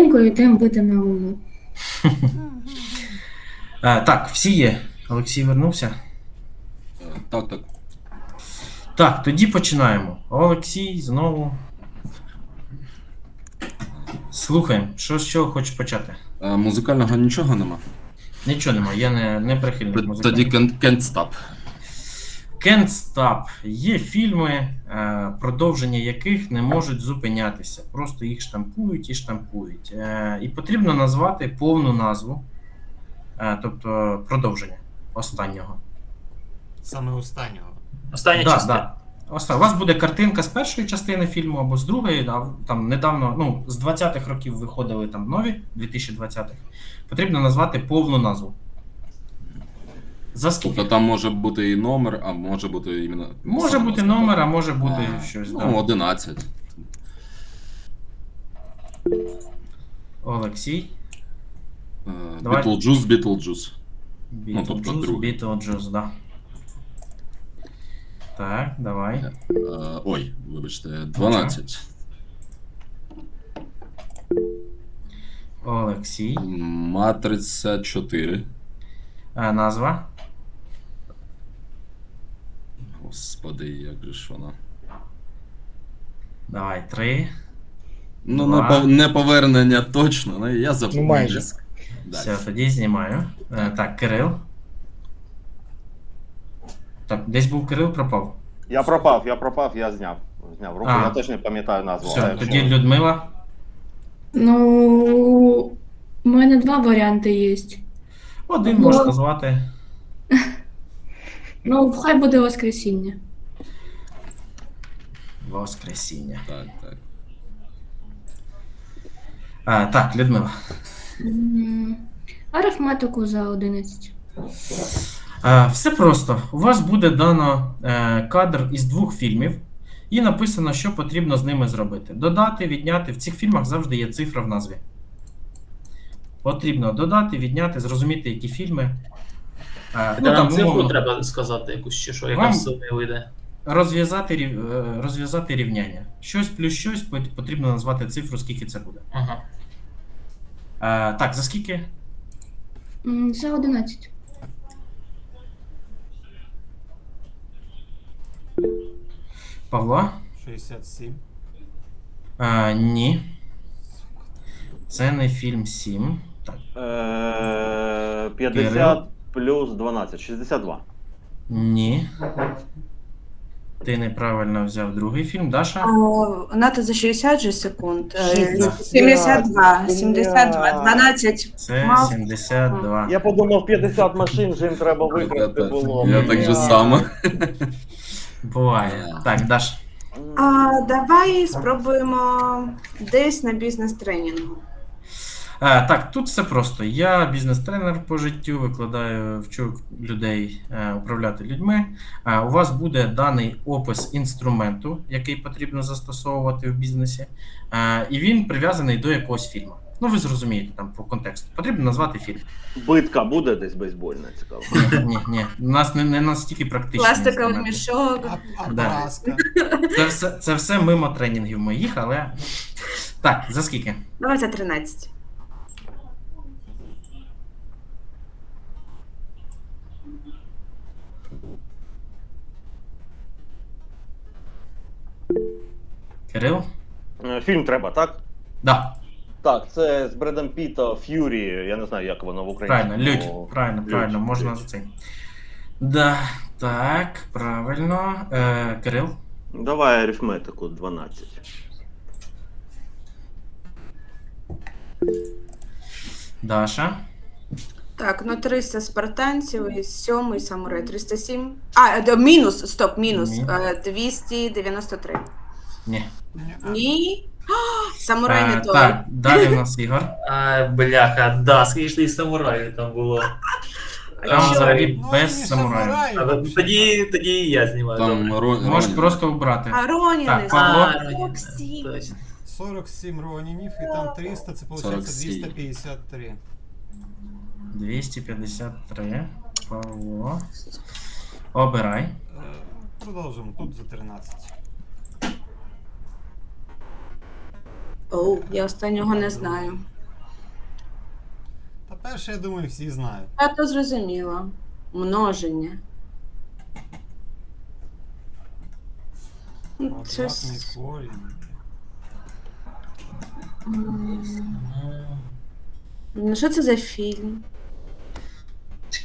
Йдемо бити на луну. Е, так, всі є. Олексій вернувся. Так, так. Так, тоді починаємо. Олексій знову. Слухаємо, що з чого хочеш почати? Е, Музикального нічого нема. Нічого немає, я не, не прихильник Т- Тоді can't, can't stop. Can't Stop. Є фільми, е, продовження яких не можуть зупинятися. Просто їх штампують і штампують. Е, І потрібно назвати повну назву, е, тобто продовження останнього. Саме останнього. Остання Да, частина. да. Оста- У вас буде картинка з першої частини фільму або з другої, там недавно, ну, з 20-х років виходили там нові, 2020-х. Потрібно назвати повну назву. За скільки? Тобто там може бути і номер, а може бути іменно. Може бути номер, а може бути А, щось. Ну, да. 11. Олексій. Е, Давай. Beetlejuice, Beetlejuice. Ну, тобто. Beetlejuice, да. Так, давай. Е, Ой, вибачте, 12. Олексій. Матриця 4. А, назва. Господи, як же ж вона. Давай, три. Ну, Два. не, пов- не повернення точно, але я забув. Ну, майже. Далі. Все, тоді знімаю. Е, так, Кирил. Так, десь був Кирил пропав. Я пропав, я пропав, я зняв. Зняв руку, А. я теж не пам'ятаю назву. Все, але якщо- тоді Людмила. Ну, у мене два варіанти є. Один Ну. можеш назвати. Ну, хай буде Воскресіння. Воскресіння. Так, так. А, так, Людмила. М, Арифметику за 11. Е, Все просто. У вас буде дано е, кадр із двох фільмів, і написано, що потрібно з ними зробити. Додати, відняти. В цих фільмах завжди є цифра в назві. Потрібно додати, відняти, зрозуміти, які фільми. Е, Ну, там цифру умовно, треба сказати якусь чи що, Вам- яка сума вийде. розв'язати, рів- е, розв'язати рівняння. Щось плюс щось пот- потрібно назвати цифру, скільки це буде. Ага. Е, так, за скільки? М, За 11. Павло? 67. Е, ні. Це не фільм 7. Так. Е, 50 плюс 12, 62. Ні. Ти неправильно взяв другий фільм, Даша? О, НАТО за 60 же секунд. Е, 72, 72, 12. Це Мав- 72. Я подумав, 50 машин вже їм треба так- було. я так же само. Буває. Так, Даш. А, давай спробуємо десь на бізнес-тренінгу. Е, так, тут все просто. Я бізнес-тренер по життю, викладаю, вчу людей е, управляти людьми. Е, у вас буде даний опис інструменту, який потрібно застосовувати в бізнесі, е, і він прив'язаний до якогось фільму. Ну, ви зрозумієте там по контексту. Потрібно назвати фільм. Битка буде десь бейсбольна, цікаво. Ні, ні, ні. У нас не, не настільки практичні. Пластиковий мішок. А, а Да. Це все, це все мимо тренінгів моїх, але. Так, за скільки? Давай за 13. Кирил? Е, Фільм треба, так? Да, Так, це з Бредом Піта Ф'юрі, я не знаю, як воно в Україні. правильно, людь. Правильно, Людь, правильно, можна Людь. за цей. Да, так, правильно. Е, Кирил? Давай арифметику 12. Даша? Так, ну 300 спартанців і 7 самурай 307. А, е, мінус, стоп, мінус. Ні. Е, 293. Ні. Ні. А, Самурай Е, не той. так, далі в нас Ігор. А, бляха, да, ж ти там було. Там що? взагалі Ну, без не самураїв. самурай, А, тоді, тоді і я знімаю. Там добре. Ро- Можеш Ронін. просто убрати. А Ронін Так, Павло? А, Оксі. точно. 47 ронінів і там 300, це виходить 47. 253. 253. Павло. Обирай. Е, Продовжимо, тут за 13. Оу, я останнього не знаю. Та перше, я думаю, всі знають. Я то зрозуміла. Множення. Ну, Квадратний Щось... корінь. Ну, що це за фільм?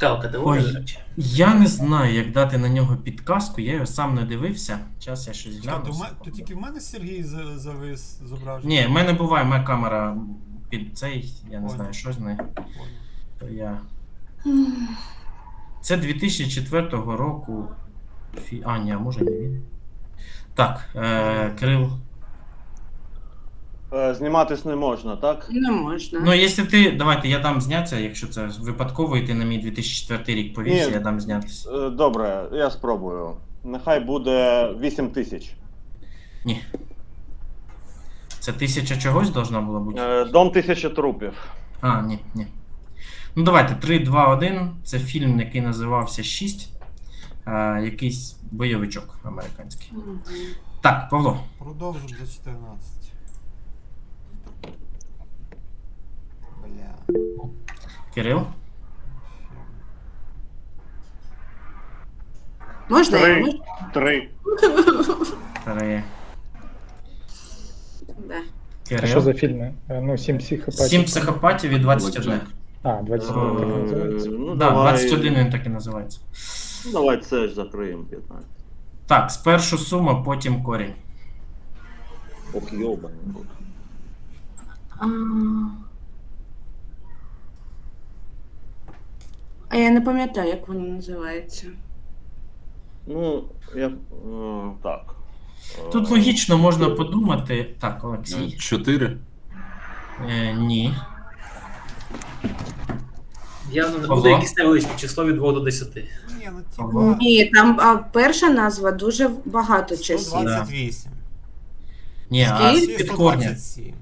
Цікава категорія, Ой. речі. Я не знаю, як дати на нього підказку, я його сам не дивився. Зараз я щось Чекай, гляну. то, в ме- то тільки в мене Сергій за- завис зображення? Ні, в мене буває, моя камера під цей, я не Понял. знаю, що з нею. Понял. То я... Це 2004 року. Фі... А, ні, а може не він. Так, е, Крил. Е, Зніматись не можна, так? Не можна. Ну, якщо ти. Давайте я дам зняття, якщо це випадково, і ти на мій 2004 рік повівся, Ні. я дам знятися. Е, Добре, я спробую. Нехай буде 8 тисяч. Ні. Це тисяча чогось должна була бути? Е, Дом тисячі трупів. А, ні, ні. Ну давайте, 3, 2, 1. Це фільм, який називався 6. Е, якийсь бойовичок американський. Мгм. Так, Павло. Продовжу за 14. Бля. Кирил. Можна я? Три. Три. 3. Да. А що за фільми? Е, Ну, сім психопатів. Сім психопатів і 21. А, 21 так Е, називається. Ну, Да, давай, 21 він так і називається. ну, давай це ж закриємо 15. Так, спершу сума, потім корінь. Ох, йобаний. А... а я не пам'ятаю, як воно називається. Ну, я. е, Так. Тут Е, логічно можна подумати. Так, Е, Олексій. Чотири. Е, ні. Явно не Ого. буде якесь невеличке число від 2 до 10. Ні, ну Ого. типа. Ні, там а, перша назва дуже багато часів. 128. Ні, а Скільки? корня. 127.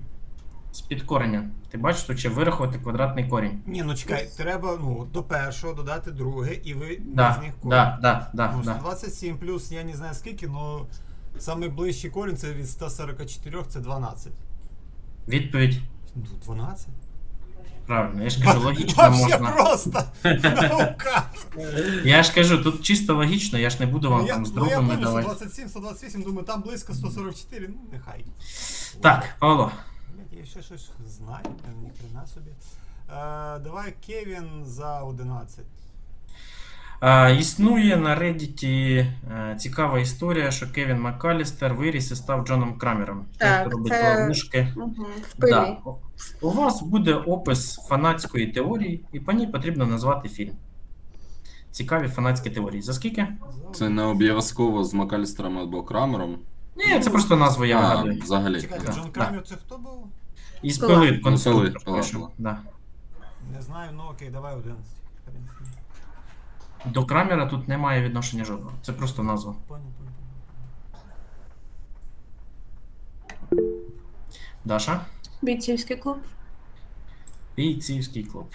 З-під кореня. Ти бачиш, тут ще вирахувати квадратний корінь. Ні, ну чекай, треба ну, до першого додати друге, і ви Да, з них корінь. да, да, да, Ну, да. 127 плюс я не знаю скільки, але самий ближчий корінь це від 144 це 12. Відповідь Ну, 12? правильно. Я ж кажу, логічно Вообще можна. просто! Наука! Я ж кажу, тут чисто логічно, я ж не буду вам Ну, там з ну, пам'ятаю, давати. 127, 128, думаю, там близько 144, ну нехай. Так, Павло. Я ще щось знаю, ні хрена собі. Е, давай Кевін за 11. А, існує на Reddit е, цікава історія, що Кевін МакКалістер виріс і став Джоном Крамером. Той, Так, хто робить це- ловушки. Угу, в пилі. Да. У вас буде опис фанатської теорії, і по ній потрібно назвати фільм. Цікаві фанатські теорії. За скільки? Це не обов'язково з Макалістером або Крамером. Ні, це просто назву я а, взагалі. Чекайте, да, Джон да. Крамер це хто був? І Пила. спили Ну, конструктор. пишу. Да. Не знаю, ну окей, давай 11. В принципі. До Крамера тут немає відношення жодного. Це просто назва. Понял, понял, Даша. Бійцівський клуб. Бійцівський клуб.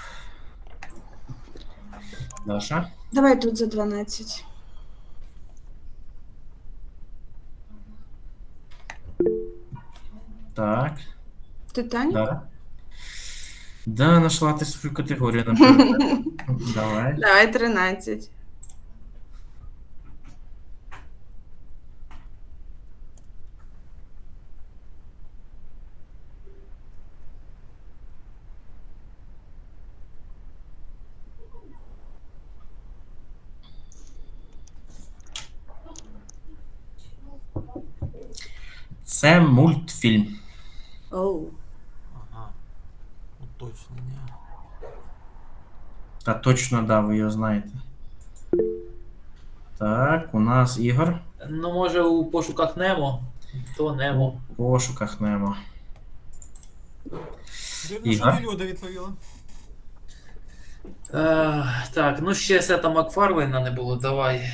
Даша. Давай тут за 12. Так. Титанік? Да. Да, нашла ти свою категорію, напевно. Давай. Давай 13. Це мультфільм. Оу. Ага. Уточнення. Та точно, да, ви його знаєте. Так, у нас Ігор. Ну, може, у пошуках Немо. То Немо. В пошуках Немо. Дивно, що Ігор? не Люда відповіла. Е, так, ну ще Сета Макфарлейна не було, давай.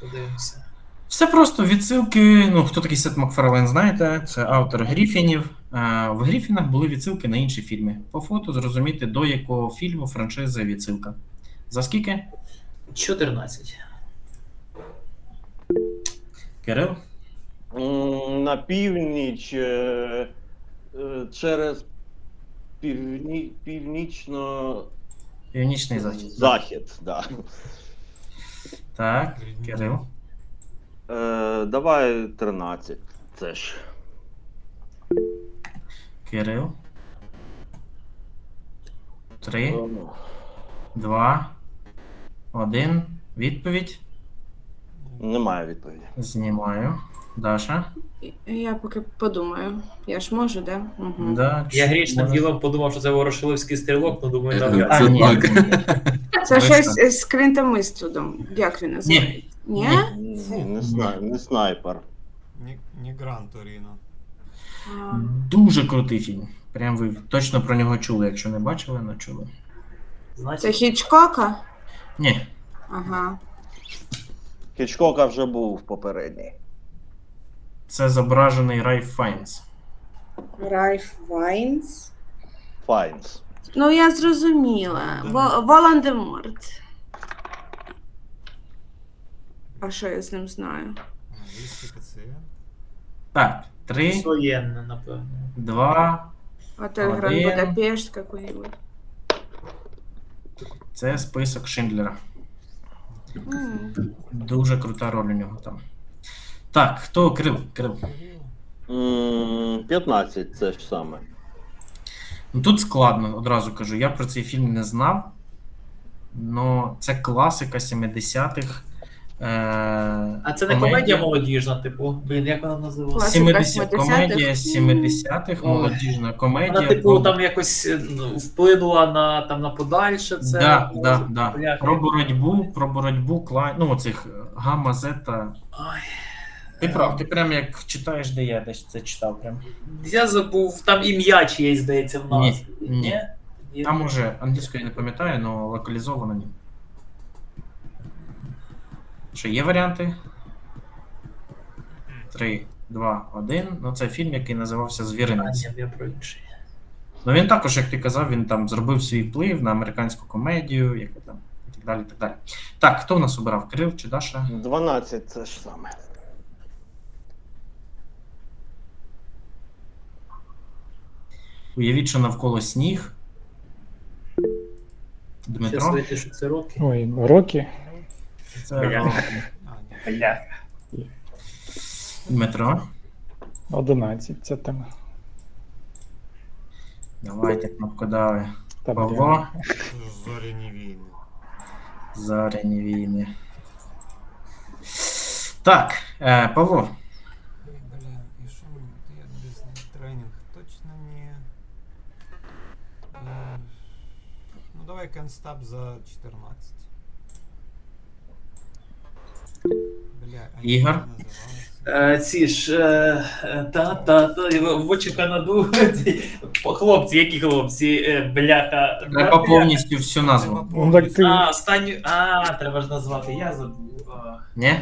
Подивимося. Все просто відсилки. Ну, хто такий Сет Макфарлейн, знаєте? Це автор Гріфінів. Е, В Гріфінах були відсилки на інші фільми. По фото зрозуміти, до якого фільму франшизи відсилка. За скільки? 14. Кирил? На північ е, Е, Через півні... північно Північний захід. захід, да. Так, Кирил. Е, давай 13. Це ж. Кирил. Три, два, один. Відповідь. Немає відповіді. Знімаю. Даша. Я поки подумаю. Я ж можу, да? Угу. Да, Я грішним може- ділом подумав, що це ворошиловський стрілок, ну думаю, Е. А, Це ні, так. ні, ні. Це щось що? з квінтомиствудом. Як він називається? Ні? Ні, не, знаю, не снайпер. Не, не Гран Торіно. Дуже крутий фільм. Прям ви точно про нього чули. Якщо не бачили, не чули. Це Хічкока? Ні. Ага. Хічкока вже був попередній. Це зображений Райф Файнс. Райф Вайнс. Файнс. Ну, я зрозуміла. Во- Волан-де-Морт. А що я з ним знаю? Англійський пацієнт. Так, три, воєнне, напевно. два. Отель Гранд Один. Будапешт какой-нибудь. Це список Шиндлера. М. Дуже крута роль у нього там. Так, хто. Кирил. М, 15 це ж саме. Ну тут складно, одразу кажу. Я про цей фільм не знав. Но це класика 70-х. Е- це не комедія молодіжна, типу. Блін, як вона називалася? 70 комедія 70-х, молодіжна комедія. Вона, типу, там якось е, ну, вплинула на, там, на подальше це. да, Ну, да, да. бляха. Про боротьбу, про боротьбу клай... ну, оцих е, гамма, зета. Ой, Ти прав, ти прям як читаєш, де я десь це читав. Прям. я забув, там ім'я чиєсь, здається, в нас. Ні, ні. Ні? Там уже англійською я не пам'ятаю, але локалізовано ні. Що є варіанти? Три, два, один. Ну, це фільм, який називався А, Звіринець. ні, я про інший. Ну він також, як ти казав, він там зробив свій вплив на американську комедію, як там, і так далі. Так, далі. так, хто в нас обирав? Кирил чи Даша? 12 це ж саме. Уявіть, що навколо сніг. Дмитро. що це роки. Ой, роки. Це Бля. Бля. Дмитро. 11 це тема. Давайте кнопкодави. Та, Павло. Зоряні війни. Зоряні війни. Так, е, Павло. Ой, бля, і що мені? Я бізнес тренінг точно не. Е, Ну давай констаб за 14. Бля, а Ігор? вона називалася? Е, Ці ж е, е, та та та в очі Канаду. Хлопці, які хлопці? Бляха. Треба повністю всю назву. Ну. А, останню. А, треба ж назвати. Я забув. Ні?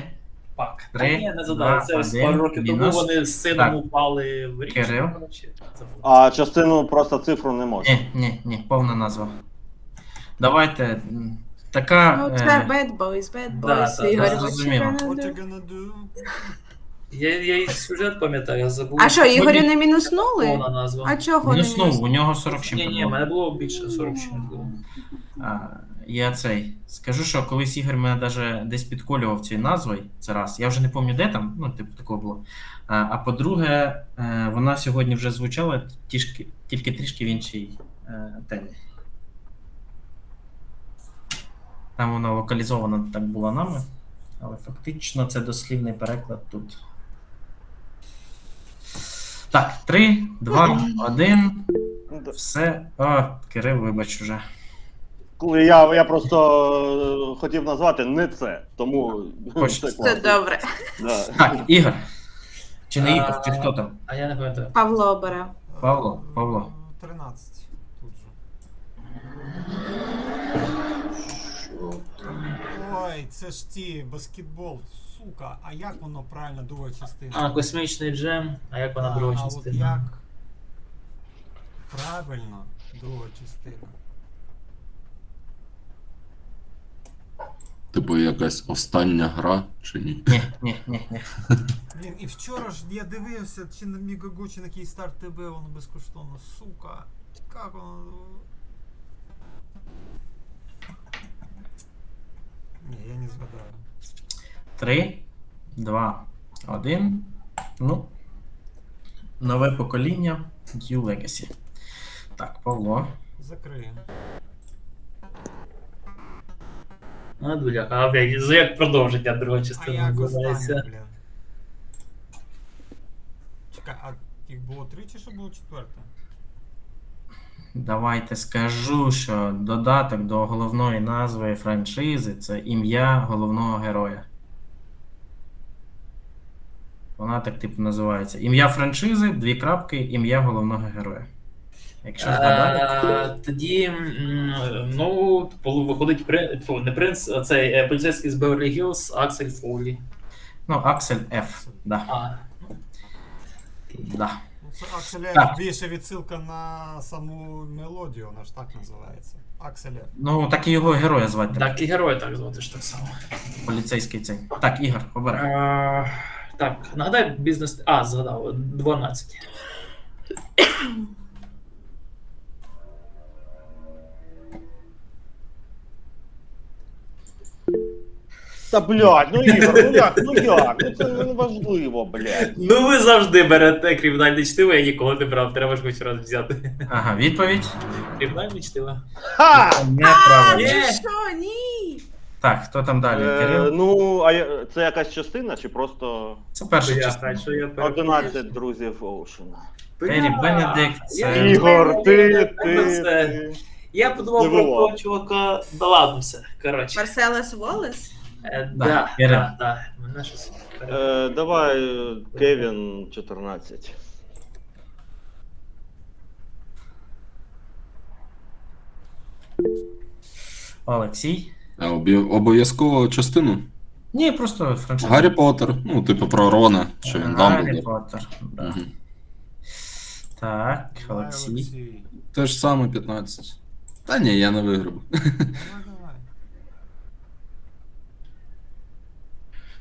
Пак. Три, ні, не задав. Це ось пару років тому вони з сином упали в річку. А частину просто цифру не можна. Ні, ні, ні, повна назва. Давайте. Така. Ну, е, це Bad Boys, Bad Boys. да, Ігор, да, what you зрозуміло. gonna do? Я, я і сюжет пам'ятаю, я забув. А що, Ігорю не мінуснули? Повна назва. А чого не Мінуснув, у мінуснули? нього 40 чим. Ні, ні, в мене було більше 40 чим було. А, я цей. Скажу, що колись Ігор мене даже десь підколював цією назвою. Це раз. Я вже не пам'ятаю, де там, ну, типу, такого було. А, а по-друге, е, вона сьогодні вже звучала тішки, тільки трішки в іншій е, темі. Там вона локалізована так була нами, але фактично це дослівний переклад тут. Так, три, два, один. Ну. Все. О, Кирил, вибач уже. Коли я, я просто е, хотів назвати не це, тому Хоч- це Це класно. добре. Да. Так, Ігор. Чи не Ігор, чи хто там? А я не пам'ятаю. Павло бере. Павло, Павло. 13. Тут же. Ой, це ж ті, баскетбол, сука, а як воно правильно друга частина? А, космічний джем, а як вона А, друга а от частина? як правильно друга частина? Типу якась остання гра чи ні? Ні, ні, ні, ні. Блін, і вчора ж я дивився, чи на Мігагу, чи на Київстар ТБ, воно безкоштовно, сука. Как воно. Ні, я не згадаю. Три, два, один. Ну. Нове покоління New Legacy. Так, Павло. Закриємо. А, дуля, а блядь, як продовження другої А частини як називається? блін. Чекай, а їх було три чи що було четверте? Давайте скажу, що додаток до головної назви франшизи це ім'я головного героя. Вона так типу називається. Ім'я франшизи, дві крапки, ім'я головного героя. Якщо. Е, Тоді, ну, типу, виходить не принц, а цей е, поліцейський з Беверлі Гілз, Аксель Фолі. Ну, Аксель Ф. Да, да. Ну, Так. більше відсилка на саму мелодію, вона ж так називається. Аксель Ф. Ну, так і його героя звати. так. і герой так звати ж так само. Поліцейський цей. Так, Ігор, обирай. Так, нагадай бізнес. А, згадав, 12. Та блядь, ну Ігор, ну як, ну як? Ну це не важливо, блядь. Ну ви завжди берете кримінальне чтиво, я ніколи не брав, треба ж хоч раз взяти. Ага, відповідь. Кримінальне чтиво. Ха! Неправильно. Ні. що, ні? Так, хто там далі? Е, Кирил? ну, а я- це якась частина чи просто Це перша Бля, частина. що я перепутав. 11 друзів Оушена? Террі Бенедикт, я- це- Ігор, ти, ти, ти. Я подумав про Здивував. того чувака. Да ладно все. Коротше. Марселес Волес? Е, Да, Да, Кирил. да, да. Мене щось. Е, давай, е, Кевін 14. Олексій. А обов'язково частину? Ні, просто франшиза. Гаррі Поттер, ну, типу про Рона, що він Гаррі Дамблдор. Поттер. Да. Мгм. Так, Давай, Олексій. Те ж саме 15. Та ні, я не виграв. Давай, давай.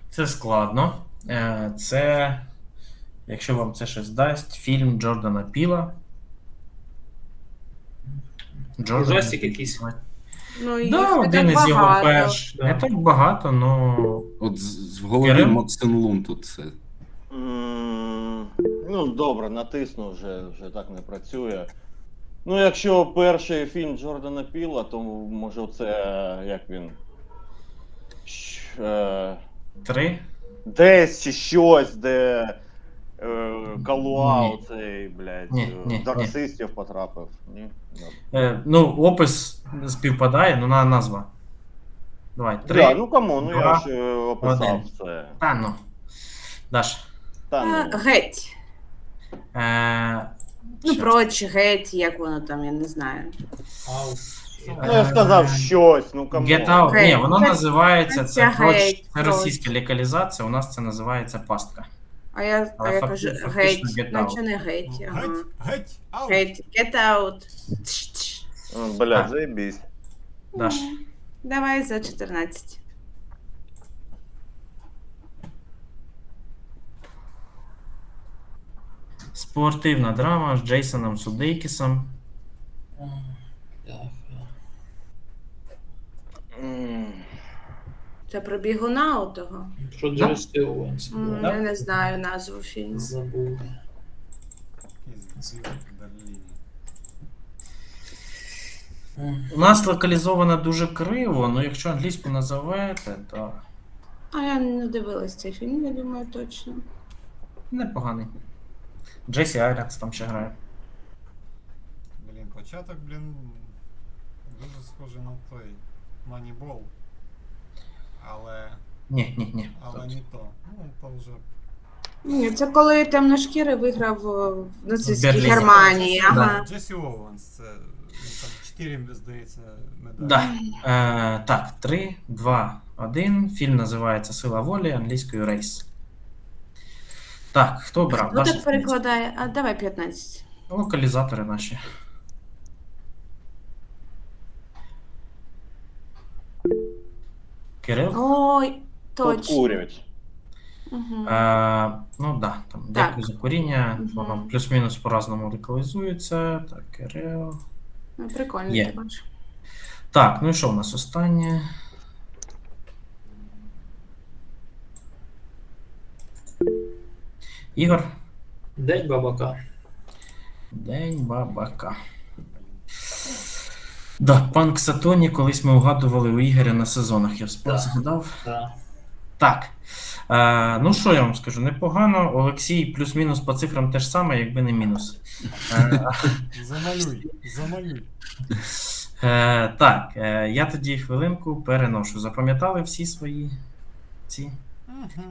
Це складно. Е, Це, якщо вам це щось дасть, фільм Джордана Піла. Джордан Ужастик якийсь. Ну, їх Да, не один так із його багато. перш. Не так багато, ну. От з- в голові Кирил? Максим Лун тут це. М, Ну, добре, натисну вже, вже так не працює. Ну, якщо перший фільм Джордана Піла, то може це як він. Щ- е, Три. Десь чи щось, де Калуа Ні. оцей, блядь, Ні, е, ні, до потрапив. Ні? Е, ну, опис співпадає, ну на назва. Давай, три. Да, ну кому, ну я два, ж е, описав один. це. Та ну. Даш. Та, А, ну, Геть. Е, Ну, щас. проч, геть, як воно там, я не знаю. Ну, я сказав щось, ну кому. Get Out. Ні, Геть. воно називається це, Це проч, це проч. російська локалізація, у нас це називається пастка. А я, а я кажу фактично геть, get наче не геть. Ага. Геть, геть, ау. Геть, get out. Ну, Блядь, Так. Даш. Давай за 14. Спортивна драма з Джейсоном Судейкісом. Так. Це про бігуна отого? Що Джерес Оуенс? М, Я не знаю назву фільму. Забув. Якийсь дзвін в Берліні. У нас локалізовано дуже криво, ну якщо англійську називаєте, то А я не дивилась цей фільм, я думаю, точно. непоганий. Джесі Айрекс там ще грає. Блін, початок, блін, дуже схожий на той Moneyball. Але, Ні, ні, ні. але Тут. не то. Ну, то вже Ні, це коли темношкірий виграв в нацистській Берліні. Германії. Ага. Джесі Оуенс, це він там 4, здається, медалі. Да. Е, так, 3, 2, 1. Фільм називається Сила волі англійською Рейс. Так, хто брав? Хто Даша так перекладає? А давай 15. Локалізатори наші. Кирил? Ой, точно. Угу. Е, ну да, там Так. дякую за коріння. Мгм. Воно плюс-мінус по-разному локалізується. Так, Кирил. Ну, прикольно, Є. ти бачиш. Так, ну і що у нас останнє? Ігор. День бабака. День бабака. Да, пан Ксатоні, колись ми угадували у Ігоря на сезонах, я Да. згадав. Да. Так. Е, ну, що я вам скажу? Непогано. Олексій плюс-мінус по цифрам те ж саме, якби не мінус. Е, Замалюй, замалюй. е, так, е, я тоді хвилинку переношу. Запам'ятали всі свої ці? Угу.